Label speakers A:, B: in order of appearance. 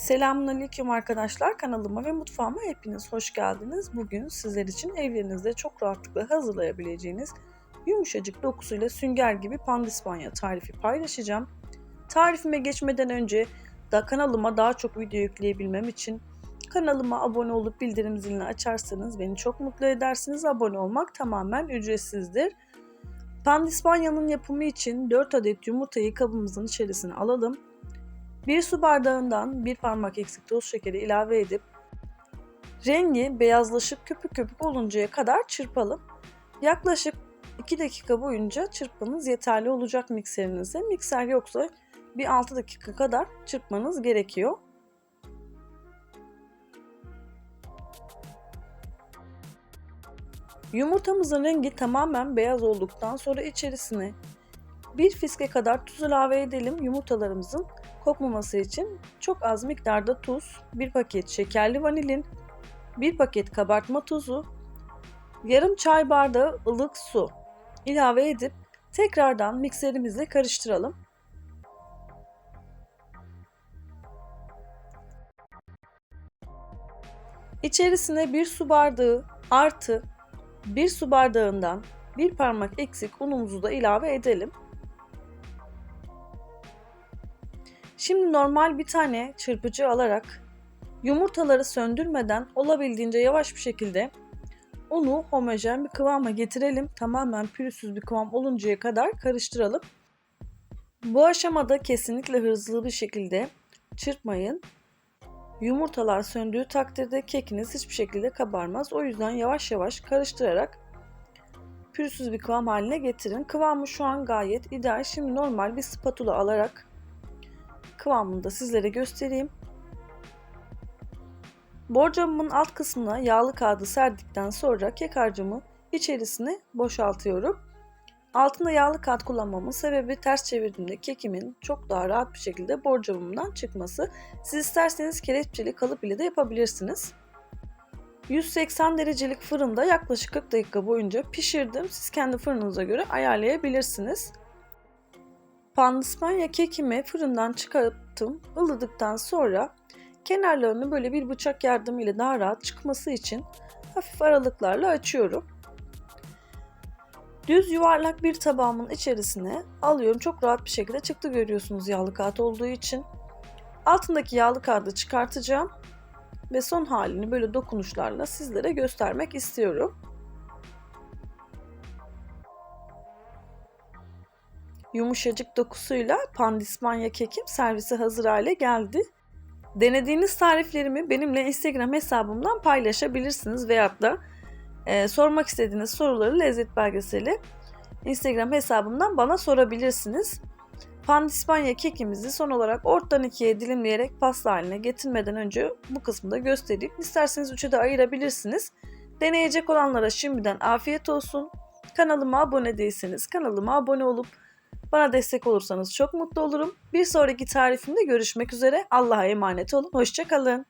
A: Selamünaleyküm arkadaşlar. Kanalıma ve mutfağıma hepiniz hoş geldiniz. Bugün sizler için evlerinizde çok rahatlıkla hazırlayabileceğiniz yumuşacık dokusuyla sünger gibi pandispanya tarifi paylaşacağım. Tarifime geçmeden önce da kanalıma daha çok video yükleyebilmem için kanalıma abone olup bildirim zilini açarsanız beni çok mutlu edersiniz. Abone olmak tamamen ücretsizdir. Pandispanyanın yapımı için 4 adet yumurtayı kabımızın içerisine alalım. 1 su bardağından 1 parmak eksik toz şekeri ilave edip rengi beyazlaşıp köpük köpük oluncaya kadar çırpalım. Yaklaşık 2 dakika boyunca çırpmanız yeterli olacak mikserinizde. Mikser yoksa bir 6 dakika kadar çırpmanız gerekiyor. Yumurtamızın rengi tamamen beyaz olduktan sonra içerisine bir fiske kadar tuz ilave edelim. Yumurtalarımızın kokmaması için çok az miktarda tuz, bir paket şekerli vanilin, bir paket kabartma tozu, yarım çay bardağı ılık su ilave edip tekrardan mikserimizle karıştıralım. İçerisine bir su bardağı artı bir su bardağından bir parmak eksik unumuzu da ilave edelim. Şimdi normal bir tane çırpıcı alarak yumurtaları söndürmeden olabildiğince yavaş bir şekilde unu homojen bir kıvama getirelim. Tamamen pürüzsüz bir kıvam oluncaya kadar karıştıralım. Bu aşamada kesinlikle hızlı bir şekilde çırpmayın. Yumurtalar söndüğü takdirde kekiniz hiçbir şekilde kabarmaz. O yüzden yavaş yavaş karıştırarak pürüzsüz bir kıvam haline getirin. Kıvamı şu an gayet ideal. Şimdi normal bir spatula alarak kıvamını da sizlere göstereyim. Borcamımın alt kısmına yağlı kağıdı serdikten sonra kek harcımı içerisine boşaltıyorum. Altında yağlı kağıt kullanmamın sebebi ters çevirdiğimde kekimin çok daha rahat bir şekilde borcamımdan çıkması. Siz isterseniz kelepçeli kalıp ile de yapabilirsiniz. 180 derecelik fırında yaklaşık 40 dakika boyunca pişirdim. Siz kendi fırınınıza göre ayarlayabilirsiniz. Pandispanya kekimi fırından çıkarttım. Ilıdıktan sonra kenarlarını böyle bir bıçak yardımıyla daha rahat çıkması için hafif aralıklarla açıyorum. Düz yuvarlak bir tabağımın içerisine alıyorum. Çok rahat bir şekilde çıktı görüyorsunuz yağlı kağıt olduğu için. Altındaki yağlı kağıdı çıkartacağım ve son halini böyle dokunuşlarla sizlere göstermek istiyorum. Yumuşacık dokusuyla pandispanya kekim servise hazır hale geldi. Denediğiniz tariflerimi benimle Instagram hesabımdan paylaşabilirsiniz veyahut da e, sormak istediğiniz soruları lezzet belgeseli Instagram hesabımdan bana sorabilirsiniz. Pandispanya kekimizi son olarak ortadan ikiye dilimleyerek pasta haline getirmeden önce bu kısmı da göstereyim. İsterseniz üçe de ayırabilirsiniz. Deneyecek olanlara şimdiden afiyet olsun. Kanalıma abone değilseniz kanalıma abone olup bana destek olursanız çok mutlu olurum. Bir sonraki tarifimde görüşmek üzere. Allah'a emanet olun. Hoşçakalın.